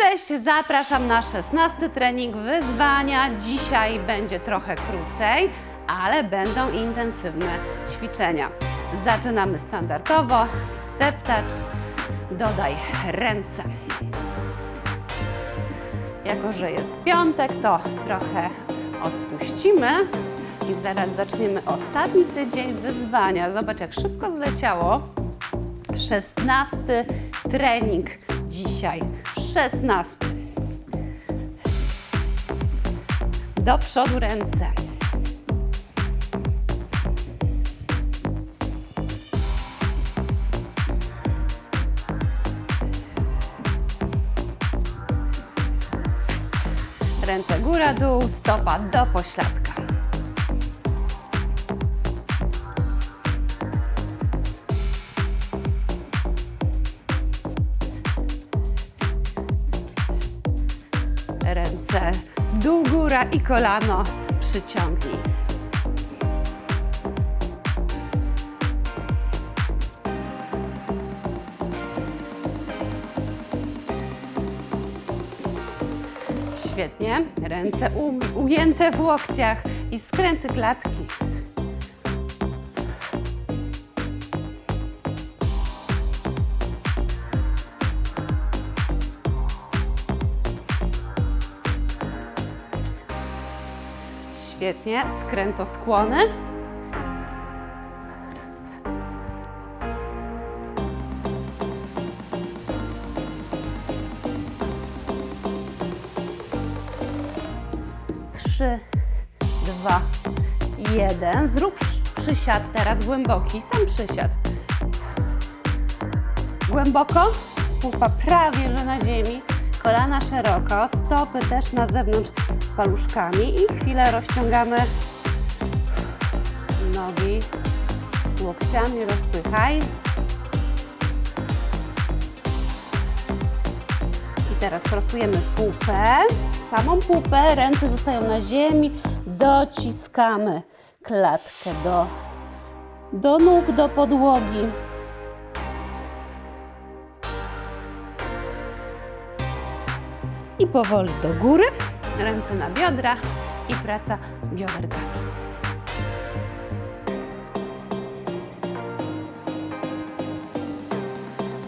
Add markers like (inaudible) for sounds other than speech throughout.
Cześć, zapraszam na 16 trening wyzwania. Dzisiaj będzie trochę krócej, ale będą intensywne ćwiczenia. Zaczynamy standardowo. Step touch. Dodaj ręce. Jako, że jest piątek, to trochę odpuścimy i zaraz zaczniemy ostatni tydzień wyzwania. Zobacz, jak szybko zleciało. 16 trening dzisiaj. 16. Do przodu ręce. Ręce góra, dół, stopa do pośladka. I kolano przyciągnij. Świetnie. Ręce ugięte w łokciach i skręty klatki. Świetnie. Skrętoskłony. Trzy, dwa, jeden. Zrób przy- przysiad teraz głęboki, sam przysiad. Głęboko, pupa prawie że na ziemi, kolana szeroko, stopy też na zewnątrz paluszkami i chwilę rozciągamy nogi łokciami, rozpychaj. I teraz prostujemy pupę, samą pupę, ręce zostają na ziemi, dociskamy klatkę do, do nóg, do podłogi. I powoli do góry, ręce na biodra i praca bioderkami.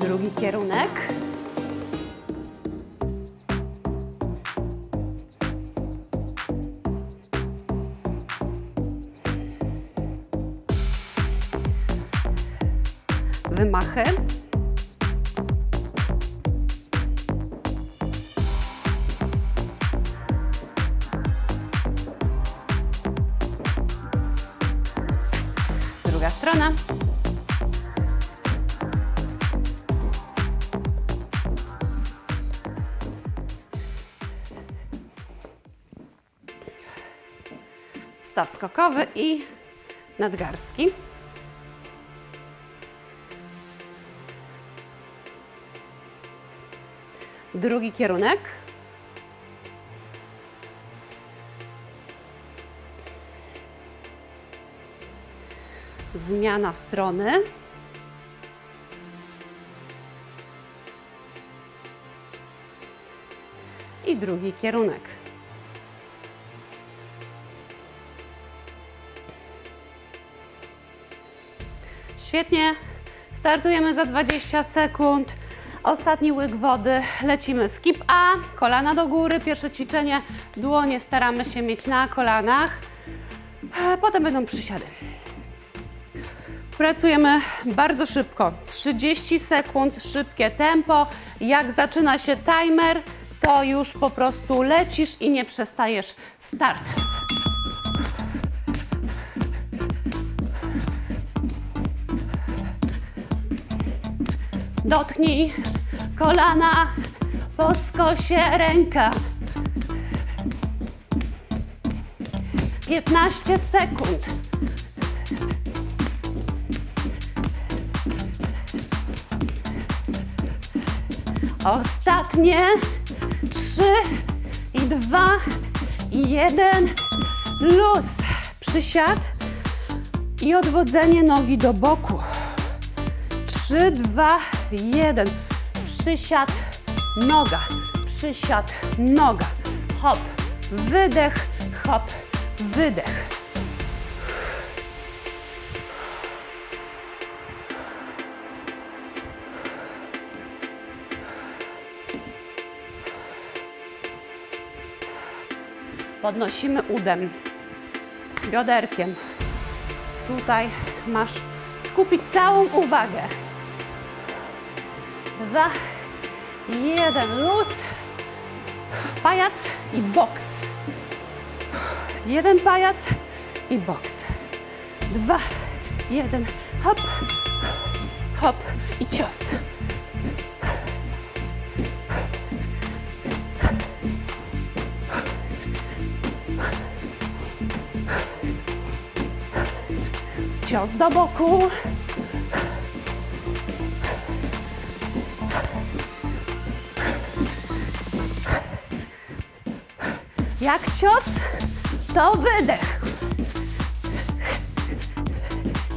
Drugi kierunek. Wymachy. Staw skokowy i nadgarstki. Drugi kierunek. Zmiana strony. I drugi kierunek. Świetnie. Startujemy za 20 sekund. Ostatni łyk wody. Lecimy skip A, kolana do góry. Pierwsze ćwiczenie. Dłonie staramy się mieć na kolanach. E, Potem będą przysiady. Pracujemy bardzo szybko. 30 sekund, szybkie tempo. Jak zaczyna się timer, to już po prostu lecisz i nie przestajesz. Start. Dotknij kolana, po skosie ręka. 15 sekund. Ostatnie. Trzy i dwa i jeden. Luz. Przysiad i odwodzenie nogi do boku. 3, 2, 1. Przysiad, noga. przysiad, noga, hop, wydech, hop, wydech. Podnosimy udem, bioderkiem. Tutaj masz skupić całą uwagę. Dwa, jeden, luz, pajac i boks. Jeden pajac i boks. Dwa, jeden, hop, hop i cios. Cios do boku. Jak cios, to wydech.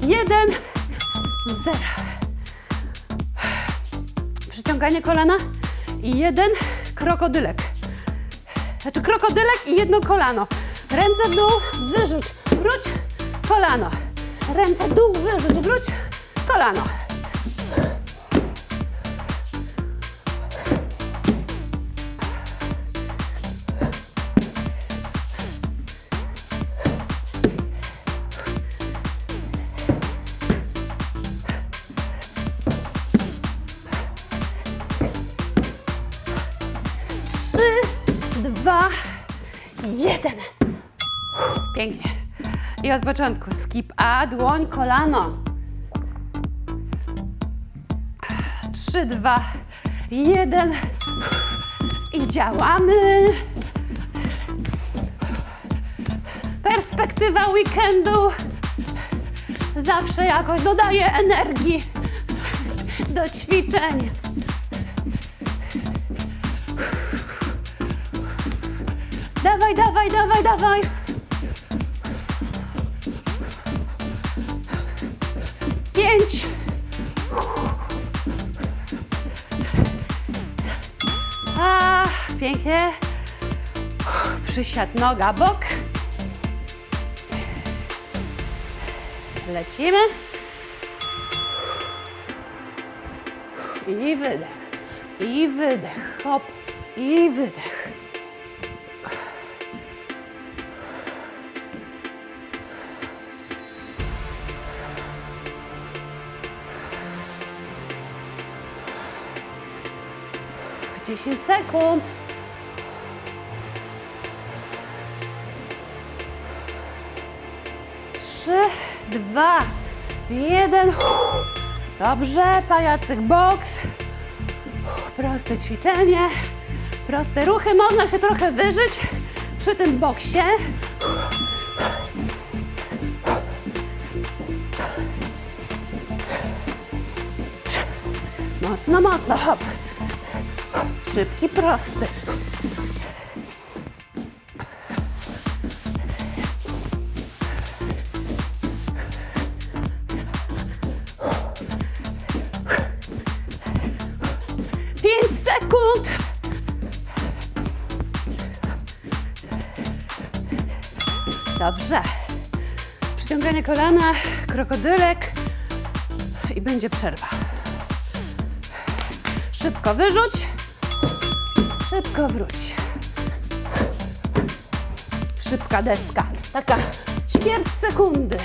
Jeden, zero. Przyciąganie kolana i jeden krokodylek. Znaczy krokodylek i jedno kolano. Ręce w dół, wyrzuć, wróć, kolano. Ręce w dół, wyrzuć, wróć, kolano. Od początku skip A, dłoń, kolano. Trzy, dwa, jeden. I działamy. Perspektywa weekendu zawsze jakoś dodaje energii do ćwiczeń. Dawaj, dawaj, dawaj, dawaj. Przysiad noga, bok. Lecimy. I wydech. I wydech. Hop. I wydech. Dziesięć sekund. Dwa, jeden. Dobrze, pajacyk boks. Proste ćwiczenie, proste ruchy. Można się trochę wyżyć przy tym boksie. Mocno, mocno, hop. Szybki, prosty. Dobrze. Przyciąganie kolana, krokodylek i będzie przerwa. Szybko wyrzuć. Szybko wróć. Szybka deska. Taka ćwierć sekundy.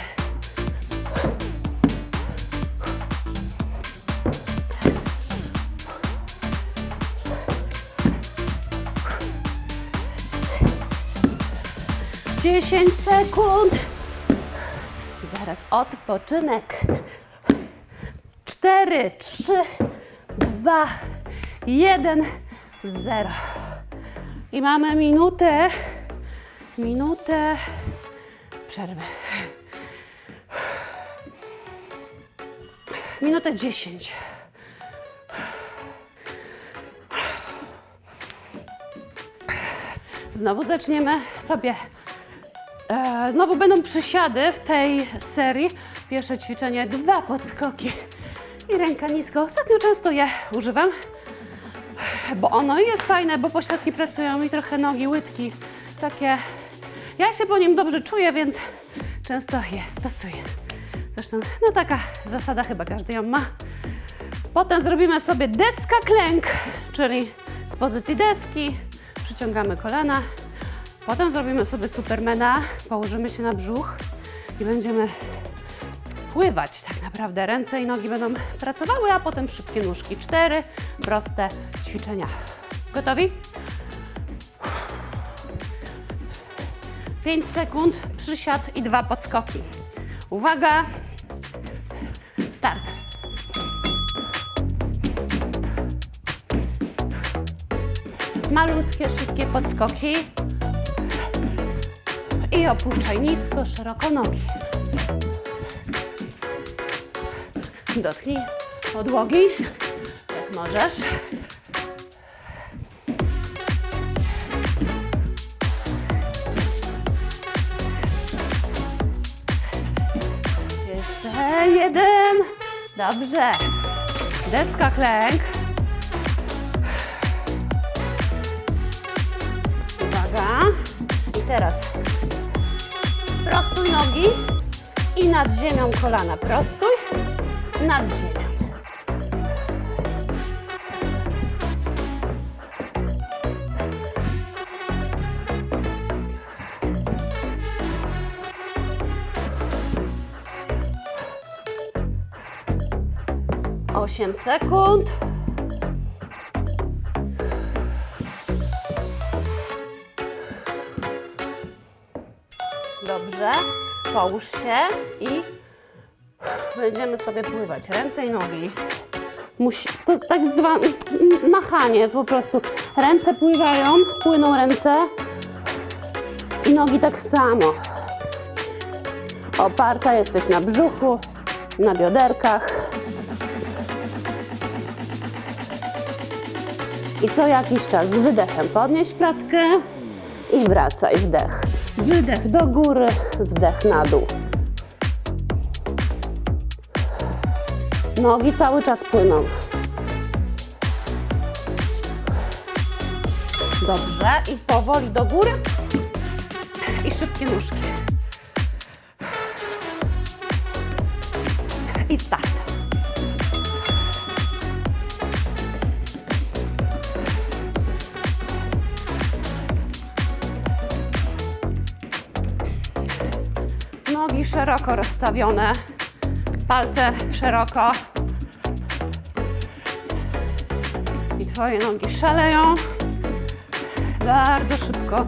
Dziesięć sekund. Zaraz odpoczynek. Cztery, trzy, dwa, jeden, zero. I mamy minutę, minutę przerwy. Minutę dziesięć. Znowu zaczniemy sobie. E, znowu będą przysiady w tej serii. Pierwsze ćwiczenie, dwa podskoki i ręka nisko. Ostatnio często je używam. bo ono jest fajne, bo pośladki pracują i trochę nogi, łydki, takie. Ja się po nim dobrze czuję, więc często je stosuję. Zresztą, no taka zasada chyba każdy ją ma. Potem zrobimy sobie deska klęk, czyli z pozycji deski przyciągamy kolana. Potem zrobimy sobie supermana, położymy się na brzuch i będziemy pływać tak naprawdę. Ręce i nogi będą pracowały, a potem szybkie nóżki. Cztery proste ćwiczenia. Gotowi? 5 sekund, przysiad i dwa podskoki. Uwaga, start. Malutkie, szybkie podskoki. Opuszczaj nisko, szeroko nogi. Dotknij podłogi, jak możesz. Jeszcze jeden. Dobrze. Deska klęk. Uwaga. I teraz prostuj nogi i nad ziemią kolana. Prostuj, nad ziemią. Osiem sekund. Połóż się i będziemy sobie pływać. Ręce i nogi. Musi, to tak zwane machanie po prostu. Ręce pływają, płyną ręce i nogi tak samo. Oparta jesteś na brzuchu, na bioderkach. I co jakiś czas z wydechem podnieś klatkę i wracaj wdech. Wydech do góry, wdech na dół. Nogi cały czas płyną. Dobrze. I powoli do góry. I szybkie nóżki. I start. Nogi szeroko rozstawione, palce szeroko. I Twoje nogi szaleją. Bardzo szybko.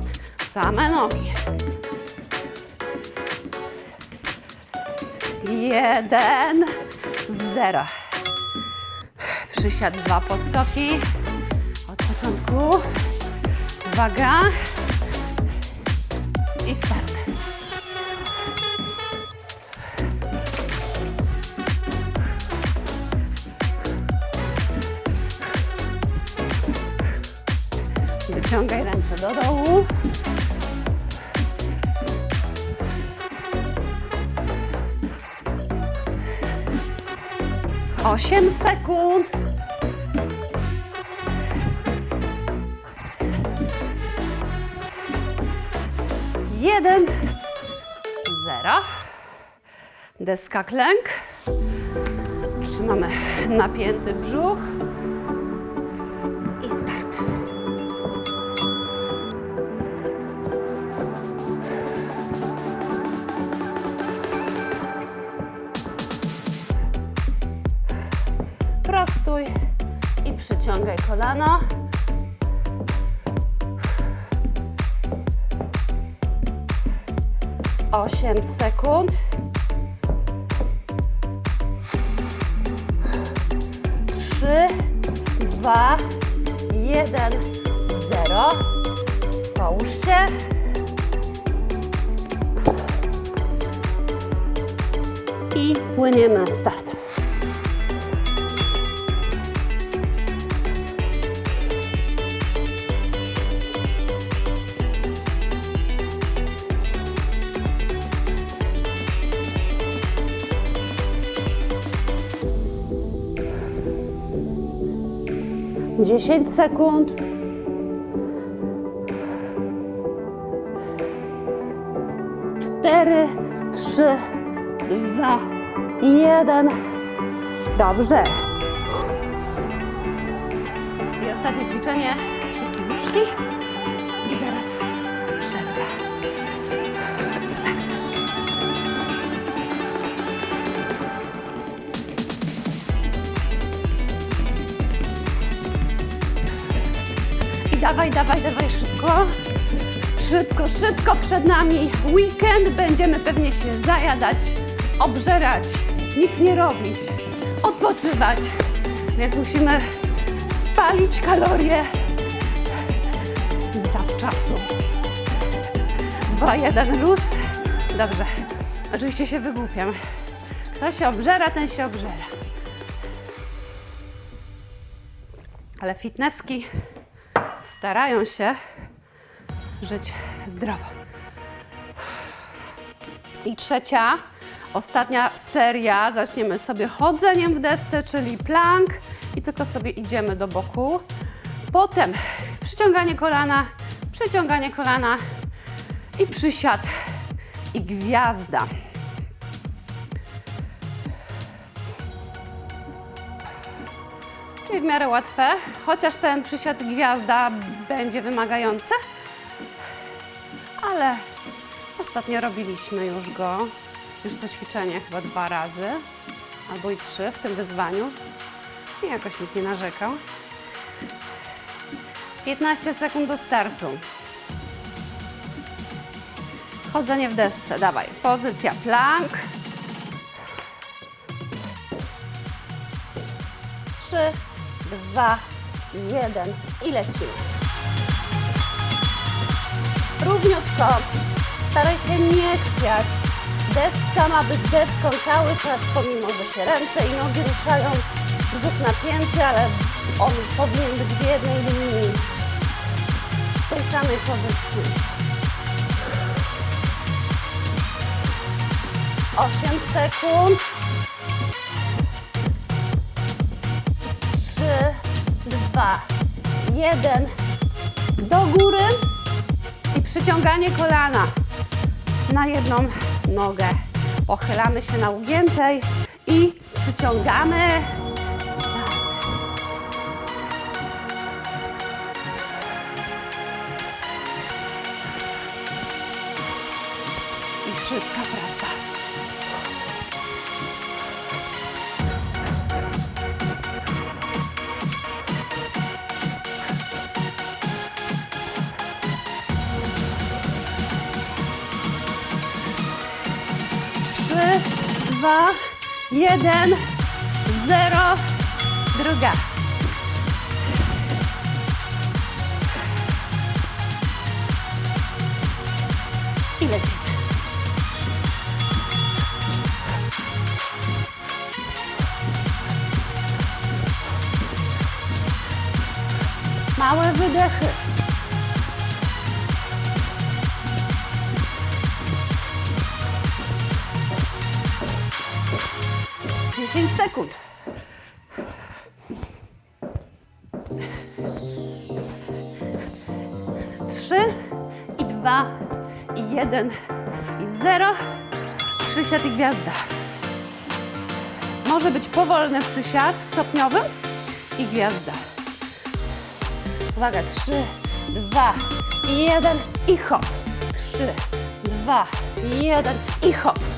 Same nogi. Jeden, zero. Przysiad, dwa podskoki. Od początku. Uwaga. Do dołu. Osiem sekund. Jeden, zero. Deska klęk. Trzymamy napięty brzuch. I przyciągaj kolano. Osiem sekund. Trzy, dwa, jeden, zero. Połóż się. I płyniemy. Start. 10 sekund. Cztery, trzy, dwa, jeden. Dobrze. I ostatnie ćwiczenie. Szybkie nóżki. I zaraz przerwa. Dawaj, dawaj, dawaj szybko. Szybko, szybko przed nami weekend. Będziemy pewnie się zajadać, obżerać, nic nie robić, odpoczywać. Więc musimy spalić kalorie zawczasu. 2, 1, luz. Dobrze. Oczywiście się wygłupiam. Kto się obżera, ten się obżera. Ale fitnesski starają się żyć zdrowo. I trzecia, ostatnia seria. Zaczniemy sobie chodzeniem w desce, czyli plank i tylko sobie idziemy do boku. Potem przyciąganie kolana, przyciąganie kolana i przysiad i gwiazda. Miarę łatwe, chociaż ten przysiad gwiazda będzie wymagający, ale ostatnio robiliśmy już go, już to ćwiczenie chyba dwa razy, albo i trzy w tym wyzwaniu i jakoś nikt nie narzekał. 15 sekund do startu. Chodzenie w desce, dawaj. Pozycja plank. Trzy, dwa, jeden i lecimy. Równiutko. Staraj się nie chwiać. Deska ma być deską cały czas, pomimo że się ręce i nogi ruszają. Brzuch napięty, ale on powinien być w jednej linii. W tej samej pozycji. 8 sekund. 2, 1. Do góry i przyciąganie kolana na jedną nogę. Pochylamy się na ugiętej i przyciągamy. I szybka praca. Dwa, jeden, zero. Druga. I lecimy. Małe wydechy. Sekund. Trzy i dwa i jeden i zero. Przysiad i gwiazda. Może być powolny przysiad stopniowy i gwiazda. Uwaga, trzy, dwa, jeden i hop. Trzy, dwa, jeden i hop.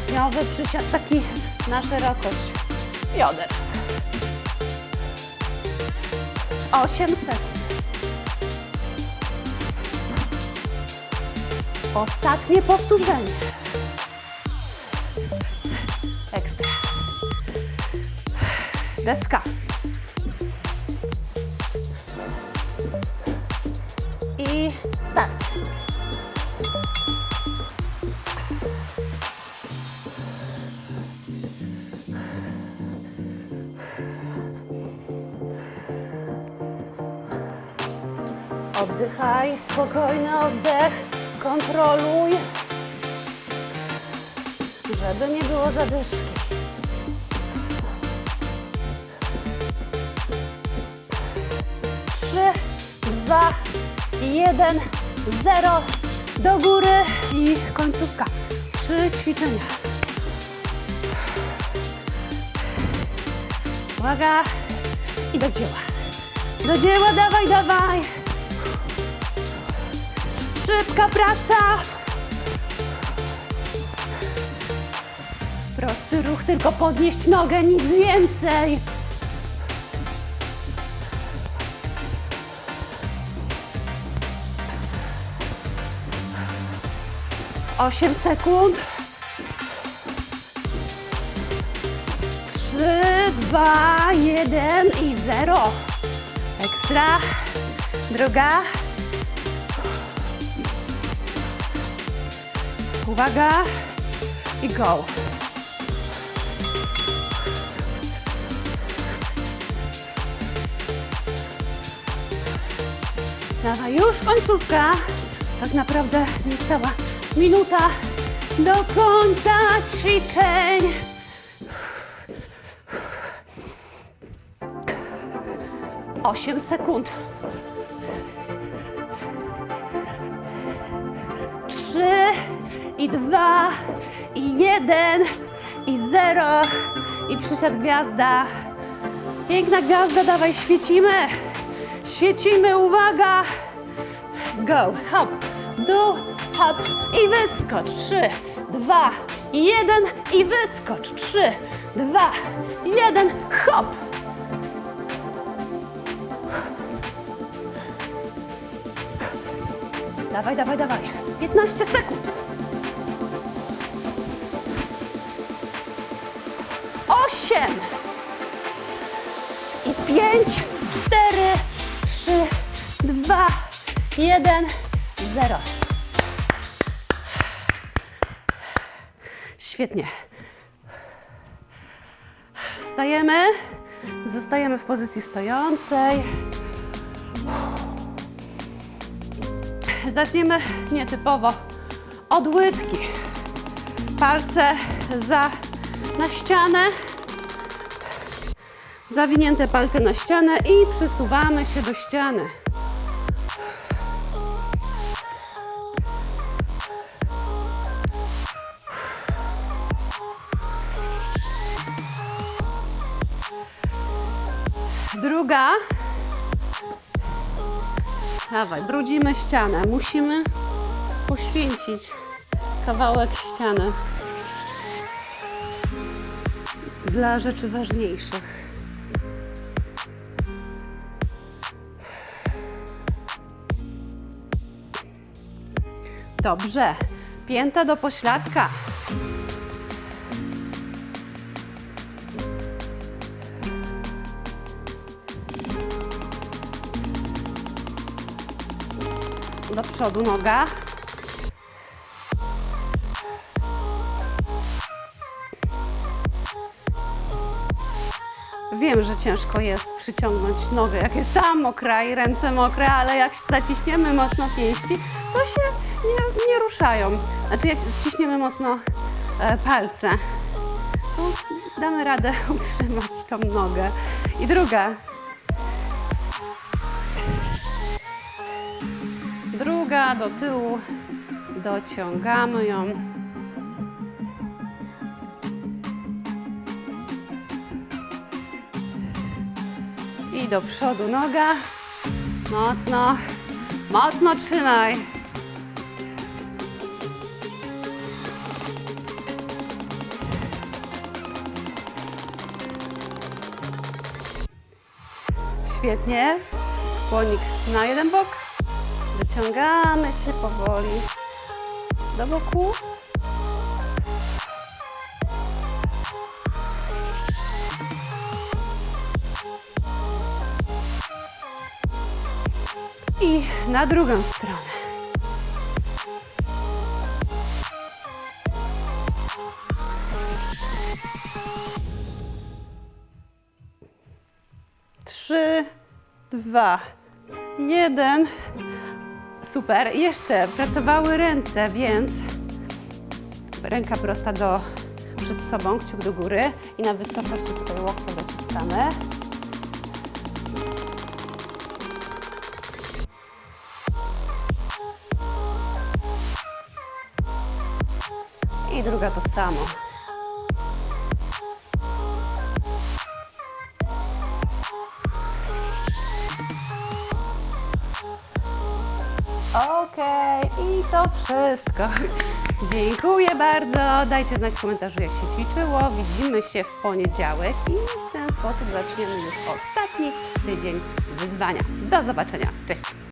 Stopniowy przysiad taki na szerokość bioder. Osiem sekund. Ostatnie powtórzenie. Ekstra. Deska. Spokojny oddech, kontroluj. żeby nie było zadyszki. Trzy, dwa, jeden, zero. Do góry i końcówka. Trzy ćwiczenia. Uwaga. I do dzieła. Do dzieła, dawaj, dawaj. Szybka praca. Prosty ruch, tylko podnieść nogę, nic więcej. Osiem sekund. Trzy, dwa, jeden i zero. Ekstra. Druga. Uwaga. I go. Dawaj, już końcówka. Tak naprawdę niecała minuta do końca ćwiczeń. Osiem sekund. I dwa i jeden i zero i przyszedł gwiazda. Piękna gwiazda, dawaj, świecimy. Świecimy, uwaga. Go, hop, dół, hop i wyskocz. Trzy, dwa, jeden i wyskocz. Trzy, dwa, jeden, hop. Dawaj, dawaj, dawaj. 15 sekund. I pięć, cztery, trzy, dwa, jeden, zero. Świetnie. Stajemy. Zostajemy w pozycji stojącej. Zaczniemy nietypowo od łydki. Palce za, na ścianę. Zawinięte palce na ścianę i przysuwamy się do ściany. Druga. Dawaj, brudzimy ścianę. Musimy poświęcić kawałek ściany dla rzeczy ważniejszych. Dobrze. Pięta do pośladka. Do przodu noga. Wiem, że ciężko jest przyciągnąć nogę, jak jest cała mokra i ręce mokre, ale jak zaciśniemy mocno pięści, to się nie, nie ruszają. Znaczy, jak ściśniemy mocno e, palce, to damy radę (laughs) utrzymać tą nogę. I druga. Druga do tyłu, dociągamy ją. I do przodu noga. Mocno, mocno trzymaj. Świetnie. Skłonik na jeden bok. Wyciągamy się powoli do boku. I na drugą stronę. Dwa, jeden. Super. Jeszcze pracowały ręce, więc ręka prosta do przed sobą, kciuk do góry i na wysokości tutaj łokcia dociskamy. I druga to samo. Okej, i to wszystko. Dziękuję bardzo. Dajcie znać w komentarzu, jak się ćwiczyło. Widzimy się w poniedziałek i w ten sposób zaczniemy już ostatni tydzień wyzwania. Do zobaczenia. Cześć!